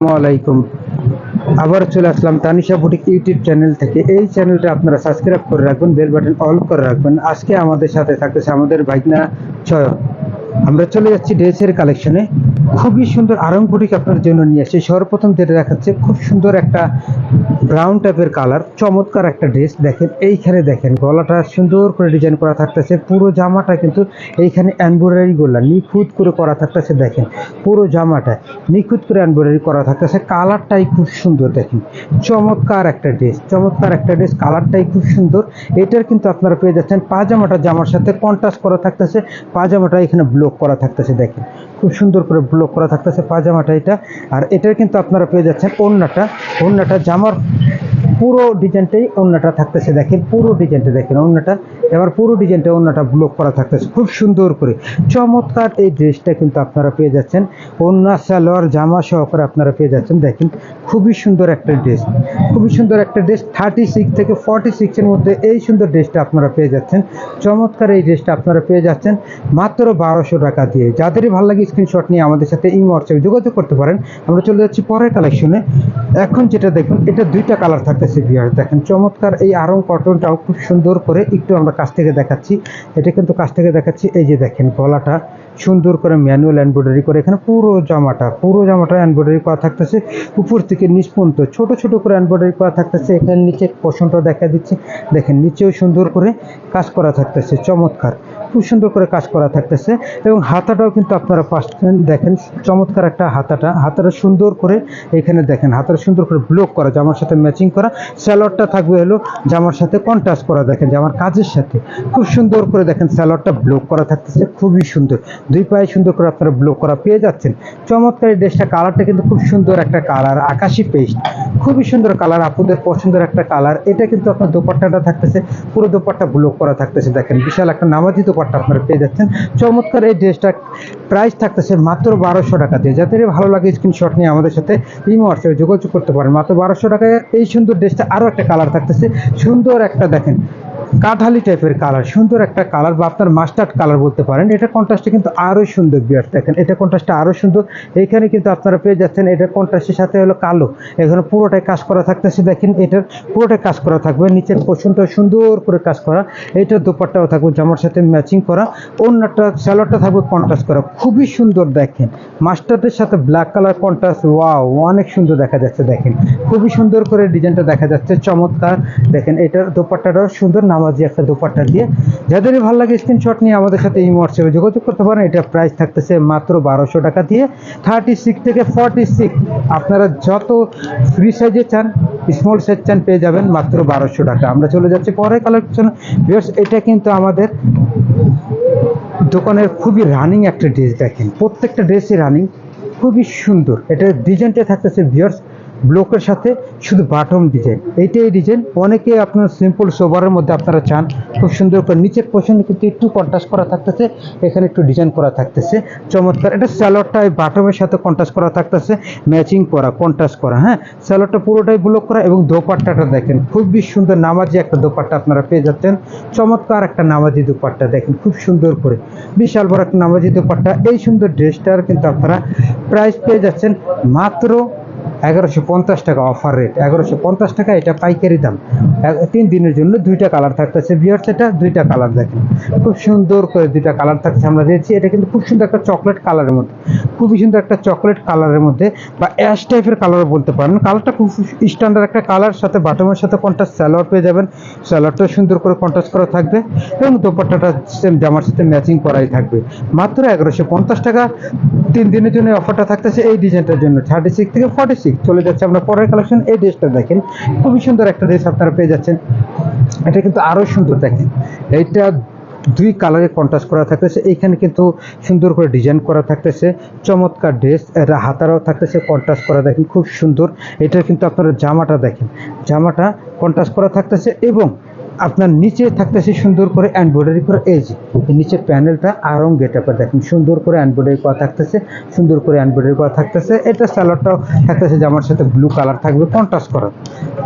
আলাইকুম আবার চলে আসলাম তানিশা বুটিক ইউটিউব চ্যানেল থেকে। এই চ্যানেলটা আপনারা সাবস্ক্রাইব করে রাখবেন বেল বাটন অল করে রাখবেন। আজকে আমাদের সাথে থাকতেছে আমাদের ভাইকনা ছয় আমরা চলে যাচ্ছি ড্রেসের কালেকশনে খুবই সুন্দর আরং আপনার জন্য নিয়ে আসছে। সর্বপ্রথম যেটা দেখাচ্ছে, খুব সুন্দর একটা ব্রাউন টাইপের কালার চমৎকার একটা ড্রেস দেখেন, এইখানে দেখেন, গলাটা সুন্দর করে ডিজাইন করা থাকতেছে। পুরো জামাটা কিন্তু এইখানে এমব্রয়ডারি গোলা নিখুঁত করে করা থাকতেছে, দেখেন। পুরো জামাটা নিখুঁত করে এমব্রয়ডারি করা থাকতেছে। কালারটাই খুব সুন্দর, দেখেন। চমৎকার একটা ড্রেস চমৎকার একটা ড্রেস কালারটাই খুব সুন্দর। এটার কিন্তু আপনারা পেয়ে যাচ্ছেন পাজামাটা জামার সাথে কন্ট্রাস্ট করা থাকতেছে। পাজামাটা এখানে ব্লক করা থাকতেছে, দেখেন। খুব সুন্দর করে ব্লক করা থাকতেছে, পাজামাটা এটা। আর এটার কিন্তু আপনারা পেয়ে যাচ্ছেন ওড়নাটা। ওড়নাটা জামার পুরো ডিজাইনটাই ওড়নাটা থাকতেছে, দেখেন পুরো ডিজাইনটা দেখেন ওড়নাটা এবার পুরো ডিজাইনটা ওড়নাটা ব্লক করা থাকতেছে, খুব সুন্দর করে। চমৎকার এই ড্রেসটা কিন্তু আপনারা পেয়ে যাচ্ছেন। ওড়না, সালোয়ার, জামা সহকারে আপনারা পেয়ে যাচ্ছেন। দেখেন, খুবই সুন্দর একটা ড্রেস। খুবই সুন্দর একটা ড্রেস থার্টি সিক্স থেকে ফর্টি সিক্সের মধ্যে এই সুন্দর ড্রেসটা আপনারা পেয়ে যাচ্ছেন। চমৎকার এই ড্রেসটা আপনারা পেয়ে যাচ্ছেন। মাত্র বারোশো টাকা দিয়ে। যাদেরই ভালো লাগে স্ক্রিনশট নিয়ে আমাদের সাথে এই হোয়াটসঅ্যাপে যোগাযোগ করতে পারেন। আমরা চলে যাচ্ছি পরের কালেকশনে এখন যেটা দেখুন, এটা দুইটা কালার থাকতেছে বিয়ার দেখেন, চমৎকার এই আরং কটনটাও খুব সুন্দর করে একটু আমরা কাছ থেকে দেখাচ্ছি। এটা কিন্তু কাছ থেকে দেখাচ্ছি, এই যে দেখেন গলাটা সুন্দর করে ম্যানুয়াল এমব্রয়ডারি করে। এখানে পুরো জামাটা পুরো জামাটা এমব্রয়ডারি করা থাকতেছে। উপর থেকে নিচ পর্যন্ত ছোট ছোট করে এমব্রয়ডারি করা থাকতেছে। এখানে নিচে পোষণটা দেখা দিচ্ছে। দেখেন, নিচেও সুন্দর করে কাজ করা থাকতেছে। চমৎকার। খুব সুন্দর করে কাজ করা থাকতেছে এবং হাতাটাও কিন্তু আপনারা ফার্স্ট দেখেন, চমৎকার একটা হাতাটা। হাতাটা সুন্দর করে এখানে দেখেন, হাতাটা সুন্দর করে ব্লক করা, জামার সাথে ম্যাচিং করা। স্যালোয়ারটা থাকবে হলো জামার সাথে কন্ট্রাস্ট করা, দেখেন, জামার কাজের সাথে। খুব সুন্দর করে দেখেন স্যালোয়ারটা ব্লক করা থাকতেছে, খুবই সুন্দর। দুই পায়ে সুন্দর করে আপনারা ব্লক করা পেয়ে যাচ্ছেন। চমৎকার এই ড্রেসটা কালারটা কিন্তু খুব সুন্দর একটা কালার আকাশি পেস্ট খুবই সুন্দর কালার আপনাদের পছন্দের একটা কালার এটা কিন্তু আপনার দোপাট্টাটা থাকতেছে, পুরো দোপাট্টা ব্লক করা থাকতেছে, দেখেন। বিশাল একটা নামাজি দোপাট্টা। আপনারা পেয়ে যাচ্ছেন। চমৎকার এই ড্রেসটা প্রাইস থাকতেছে মাত্র বারোশো টাকা দিয়ে। যাদের ভালো লাগে স্ক্রিনশট নিয়ে আমাদের সাথে ইমো যোগাযোগ করতে পারেন। মাত্র বারোশো টাকায় এই সুন্দর ড্রেসটা আরও একটা কালার থাকতেছে। সুন্দর একটা দেখেন। কাঠালি টাইপের কালার সুন্দর একটা কালার বা আপনার মাস্টার্ড কালার বলতে পারেন, এটা কন্ট্রাস্টে কিন্তু আরও সুন্দর বিয়ার দেখেন, এটা কন্ট্রাস্টটা আরও সুন্দর। এইখানে কিন্তু আপনারা পেয়ে যাচ্ছেন এটা কন্ট্রাস্টের সাথে হলো কালো। এখানে পুরোটাই কাজ করা থাকতেছে, দেখেন এটার পুরোটাই কাজ করা থাকবে, নিচের পোষণটা সুন্দর করে কাজ করা, এইটার দোপাট্টাও থাকবে জামার সাথে ম্যাচিং করা, অন্যটা স্যালোয়ারটা থাকবে কন্ট্রাস্ট করা, খুবই সুন্দর দেখেন। মাস্টার্ডের সাথে ব্ল্যাক কালার কন্ট্রাস্ট ওয়াও অনেক সুন্দর দেখা যাচ্ছে, দেখেন। খুবই সুন্দর করে ডিজাইনটা দেখা যাচ্ছে, চমৎকার। দেখেন, এটার দোপাট্টাটাও সুন্দর নামাজি একটা দোপাট্টা দিয়ে। যাদেরই ভালো লাগে স্ক্রিনশট নিয়ে আমাদের সাথে এই হোয়াটসঅ্যাপে যোগাযোগ করতে পারেন। এটা প্রাইস থাকতেছে মাত্র বারোশো টাকা দিয়ে। থার্টি সিক্স থেকে ফর্টি সিক্স আপনারা যত ফ্রি সাইজে চান স্মল সাইজ চান পেয়ে যাবেন মাত্র বারোশো টাকা। আমরা চলে যাচ্ছি পরে কালেকশন এটা কিন্তু আমাদের দোকানের খুবই রানিং একটা ড্রেস দেখেন। প্রত্যেকটা ড্রেসই রানিং খুবই সুন্দর। এটা ডিজাইনটা থাকতেছে ভিয়ার্স ব্লকের সাথে শুধু বাটম ডিজাইন এইটাই ডিজাইন অনেকে আপনার সিম্পল সোবারের মধ্যে আপনারা চান, খুব সুন্দর করে নিচের পোষণে কিন্তু একটু কন্ট্রাস্ট করা থাকতেছে, এখানে একটু ডিজাইন করা থাকতেছে। চমৎকার। এটা স্যালোয়ারটা এই বাটমের সাথে কন্ট্রাস্ট করা থাকতেছে ম্যাচিং করা কন্ট্রাস্ট করা হ্যাঁ? স্যালোয়ারটা পুরোটাই ব্লক করা এবং দোপাট্টাটা দেখেন, খুবই সুন্দর নামাজি একটা দোপাট্টা আপনারা পেয়ে যাচ্ছেন। চমৎকার একটা নামাজি দোপাট্টা দেখেন, খুব সুন্দর করে। বিশাল বড় একটা নামাজি দোপাট্টা। এই সুন্দর ড্রেসটার কিন্তু আপনারা প্রাইস পেয়ে যাচ্ছেন মাত্র এগারোশো পঞ্চাশ টাকা অফার রেট এগারোশো পঞ্চাশ টাকা এটা পাইকারি দাম। তিন দিনের জন্য দুইটা কালার থাকতেছে। বিয়ার সেটা দুইটা কালার দেখেন। খুব সুন্দর করে দুইটা কালার থাকছে আমরা দিয়েছি এটা কিন্তু খুব সুন্দর একটা চকলেট কালারের মধ্যে, খুবই সুন্দর একটা চকলেট কালারের মধ্যে বা অ্যাশ টাইপের কালার বলতে পারেন। কালারটা খুব স্ট্যান্ডার্ড একটা কালার সাথে বাটমের সাথে কন্ট্রাস্ট স্যালোয়ার পেয়ে যাবেন। স্যালোয়ারটা সুন্দর করে কন্ট্রাস্ট করা থাকবে এবং দোপাট্টাটা সেম জামার সাথে ম্যাচিং করাই থাকবে। মাত্র এগারোশো পঞ্চাশ টাকা। তিন দিনের জন্য অফারটা থাকতেছে এই ডিজাইনটার জন্য। থার্টি সিক্স থেকে ফর্টি সিক্স চলে যাচ্ছে আমরা পরের কালেকশন এই ড্রেসটা দেখেন। খুবই সুন্দর একটা ড্রেস আপনারা পেয়ে যাচ্ছেন। এটা কিন্তু আরও সুন্দর দেখেন। এইটা দুই কালারে কন্ট্রাস্ট করা থাকতেছে। এইখানে কিন্তু সুন্দর করে ডিজাইন করা থাকতেছে। চমৎকার ড্রেস এটা হাতারাও থাকতেছে কন্ট্রাস্ট করা দেখেন, খুব সুন্দর। এটা কিন্তু আপনারা জামাটা দেখেন। জামাটা কন্ট্রাস্ট করা থাকতেছে এবং আপনার নিচে থাকতেছে সুন্দর করে এমব্রয়ডারি করে, এই যে নিচের প্যানেলটা আরং গেট দেখেন, সুন্দর করে এমব্রয়ডারি করা থাকতেছে, সুন্দর করে এমব্রয়ডারি করা থাকতেছে, এটা স্যালাডটাও থাকতেছে জামার সাথে ব্লু কালার থাকবে কন্ট্রাস্ট করা।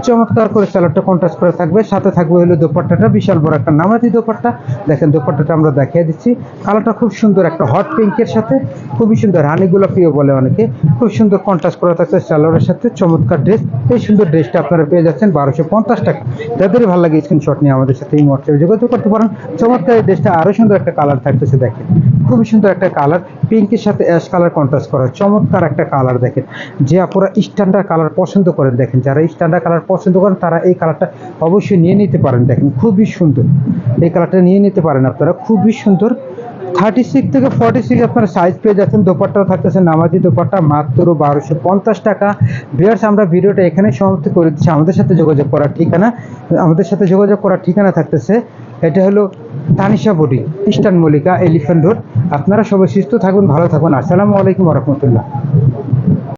চমৎকার করে স্যালাডটা কন্ট্রাস্ট করা থাকবে, সাথে থাকবে হলো দোপাট্টাটা, বিশাল বড় একটা নামাজি দোপাট্টা। দেখেন, দোপাট্টাটা আমরা দেখিয়ে দিচ্ছি। কালারটা খুব সুন্দর একটা হট পিঙ্কের সাথে, খুবই সুন্দর রানী গোলাপিও বলে অনেকে। খুব সুন্দর কন্ট্রাস্ট করা থাকছে স্যালোয়ারের সাথে, চমৎকার ড্রেস এই সুন্দর ড্রেসটা আপনারা পেয়ে যাচ্ছেন বারোশো পঞ্চাশ টাকা। যাদেরই ভালো লাগে স্ক্রিনশট নিয়ে আমাদের সাথে এই হোয়াটসঅ্যাপে যোগাযোগ করতে পারেন। চমৎকার এই ড্রেসটা আরও সুন্দর একটা কালার থাকতেছে দেখেন। খুবই সুন্দর একটা কালার পিঙ্কের সাথে অ্যাশ কালার কন্ট্রাস্ট করা, চমৎকার একটা কালার দেখেন। যে আপনারা স্ট্যান্ডার্ড কালার পছন্দ করেন দেখেন, যারা স্ট্যান্ডার্ড কালার পছন্দ করেন, তারা এই কালারটা অবশ্যই নিয়ে নিতে পারেন দেখেন, খুবই সুন্দর। এই কালারটা নিয়ে নিতে পারেন আপনারা, খুবই সুন্দর থার্টি সিক্স থেকে ফর্টি সিক্স আপনারা সাইজ পেয়ে যাচ্ছেন। দোপাট্টাও থাকতেছে নামাজি দোপাট্টা, মাত্র বারোশো পঞ্চাশ টাকা। বিয়ার্স আমরা ভিডিওটা এখানে সমাপ্ত করে দিচ্ছি। আমাদের সাথে যোগাযোগ করার ঠিকানা, আমাদের সাথে যোগাযোগ করার ঠিকানা থাকতেছে, এটা হলো তানিশা বডি ইস্টার্ন মল্লিকা এলিফেন্ট রোড। আপনারা সবাই সুস্থ থাকুন, ভালো থাকুন। আসসালামু আলাইকুম রহমতুল্লাহ।